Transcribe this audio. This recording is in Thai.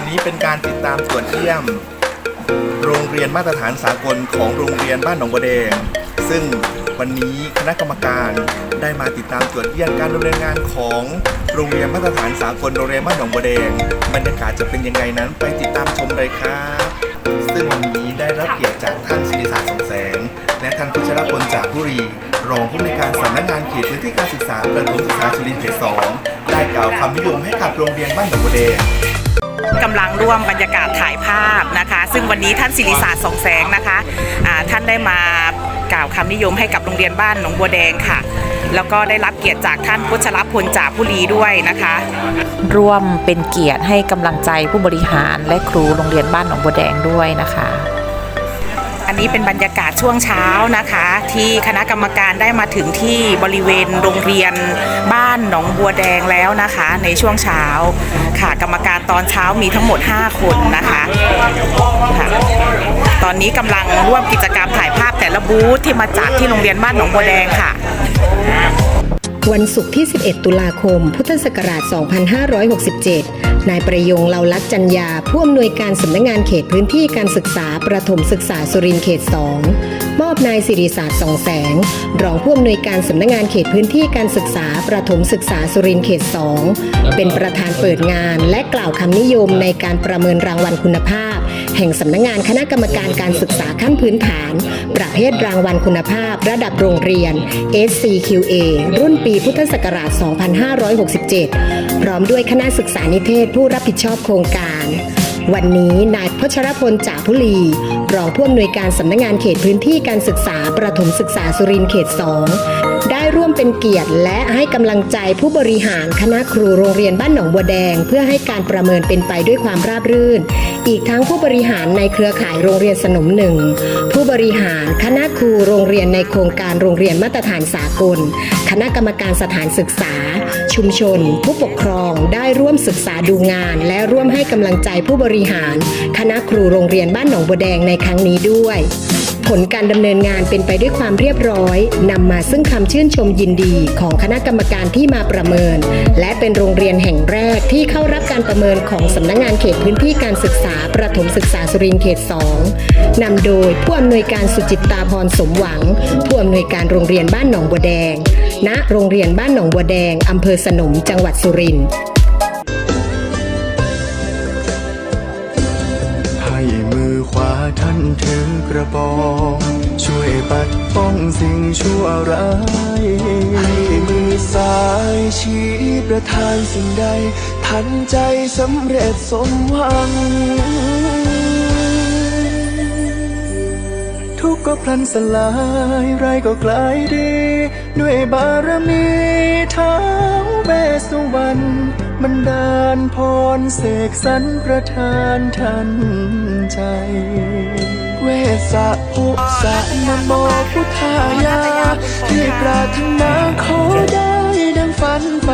วันนี้เป็นการติดตามตรวจเยี่ยม โรงเรียนมาตรฐานสากลของโรงเรียนบ้านหนองบัวแดง ซึ่งวันนี้คณะกรรมการได้มาติดตามตรวจเยี่ยมการดำเนินงานของโรงเรียนมาตรฐานสากลโรงเรียนบ้านหนองบัวแดงบรรยากาศจะเป็นยังไงนั้นไปติดตามชมเลยครับซึ่งวันนี้ได้รับเกียรติจากท่านศิริศาสตร์สงแสง และท่านพุชรพลจากบุรีรองผู้ในการสำนักงานเขตพื้นที่การศึกษาประถมศึกษาสุรินทร์เขตสองได้กล่าวคำนิยมให้กับโรงเรียนบ้านหนองบัวแดง กำลังร่วมบรรยากาศถ่ายภาพนะคะ ซึ่งวันนี้ท่านศิริศาสตร์สองแสงนะคะะท่านได้มากล่าวคำนิยมให้กับโรงเรียนบ้านหนองบัวแดงค่ะแล้วก็ได้รับเกียรติจากท่านพุชรพลจากผู้ลีด้วยนะคะ ร่วมเป็นเกียรติให้กำลังใจผู้บริหารและครูโรงเรียนบ้านหนองบัวแดงด้วยนะคะ อันนี้เป็นบรรยากาศช่วงเช้านะคะ ที่คณะกรรมการได้มาถึงที่บริเวณโรงเรียนบ้านหนองบัวแดงแล้วนะคะ ในช่วงเช้าค่ะกรรมการตอนเช้ามีทั้งหมด 5 คนนะคะค่ะตอนนี้กำลังร่วมกิจกรรมถ่ายภาพแต่ละบูธที่มาจากที่โรงเรียนบ้านหนองบัวแดงค่ะ วันศุกร์ที่ 11 ตุลาคม พุทธศักราช 2567 นายประยงเลาลักษณ์จันยาผู้อำนวยการสำนักงงานเขตพื้นที่การศึกษาประถมศึกษาสุรินทร์เขต 2 มอบนายสิริศาสตร์สองแสง รองผู้อำนวยการสำนักงงานเขตพื้นที่การศึกษาประถมศึกษาสุรินทร์เขต 2 เป็นประธานเปิดงาน และกล่าวคำนิยมในการประเมินรางวัลคุณภาพ แห่งสำนักงงานคณะกรรมการการศึกษาขั้นพื้นฐาน ประเภทรางวัลคุณภาพ ระดับโรงเรียน SCQA รุ่นปีพุทธศักราช 2567 พร้อมด้วยคณะศึกษานิเทศผู้รับผิดชอบโครงการ วันนี้นายพชรพลจ่าพุลี รองผู้อำนวยการสำนักงานเขตพื้นที่การศึกษาประถมศึกษาสุรินทร์เขต2ได้ ร่วมเป็นเกียรติและให้กำลังใจผู้บริหารคณะครูโรงเรียนบ้านหนองบัวแดง เพื่อให้การประเมินเป็นไปด้วยความราบรื่น อีกทั้งผู้บริหารในเครือข่ายโรงเรียนสนมหนึ่งผู้บริหารคณะครูโรงเรียนในโครงการโรงเรียนมาตรฐานสากล คณะกรรมการสถานศึกษา ชุมชน ผู้ปกครองได้ร่วมศึกษาดูงาน และร่วมให้กำลังใจผู้บริหาร คณะครูโรงเรียนบ้านหนองบัวแดงในครั้งนี้ด้วย ผลการดำเนินงานเป็นไปด้วยความเรียบร้อยนำมาซึ่งคำชื่นชมยินดีของคณะกรรมการที่มาประเมิน และเป็นโรงเรียนแห่งแรกที่เข้ารับการประเมินของสำนักงานเขตพื้นที่การศึกษาประถมศึกษาสุรินทร์เขต 2นำโดยผู้อำนวยการสุจิตตาพรสมหวัง ผู้อำนวยการโรงเรียนบ้านหนองบัวแดง ณโรงเรียนบ้านหนองบัวแดงอำเภอสนมจังหวัดสุรินทร์ อขวาท่านถือกระบองช่วยปัดป้องสิ่งชั่วร้ายให้มือซ้ายชี้ประทานสิ่งใด ทันใจสำเร็จสมหวัง ทุกข์ก็พลันสลายไรก็กลายดี ด้วยบารมีเท้าเวสวรรณ มันดานพรเสกสรรประทานทันใจ เวสะภุสะนโมพุทธายาที่ปรารถนาขอได้ดังฝันไป